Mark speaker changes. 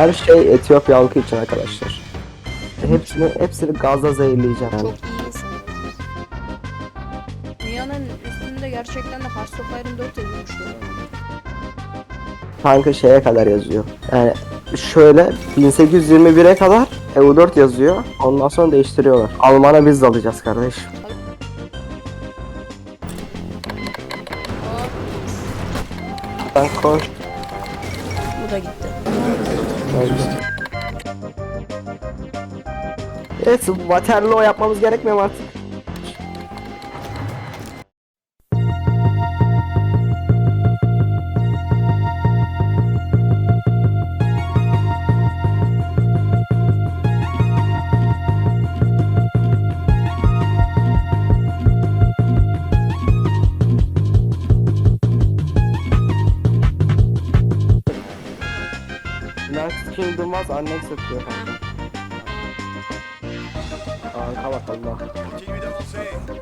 Speaker 1: Her şey Etiyopya halkı için arkadaşlar. Hepsini hepsini gazla zehirleyeceğim. Yani.
Speaker 2: Çok iyisin. Dünyanın üstünde gerçekten de Hearts of Iron 4 yazılmış.
Speaker 1: Kanka şeye kadar yazıyor. Yani şöyle 1821'e kadar EU4 yazıyor. Ondan sonra değiştiriyorlar. Alman'a biz de alacağız kardeş. Sen koş.
Speaker 2: bu da gitti.
Speaker 1: Evet Waterloo yapmamız gerekmiyor artık? United Kingdom was annexed diyor kanka. Kanka bak Allah.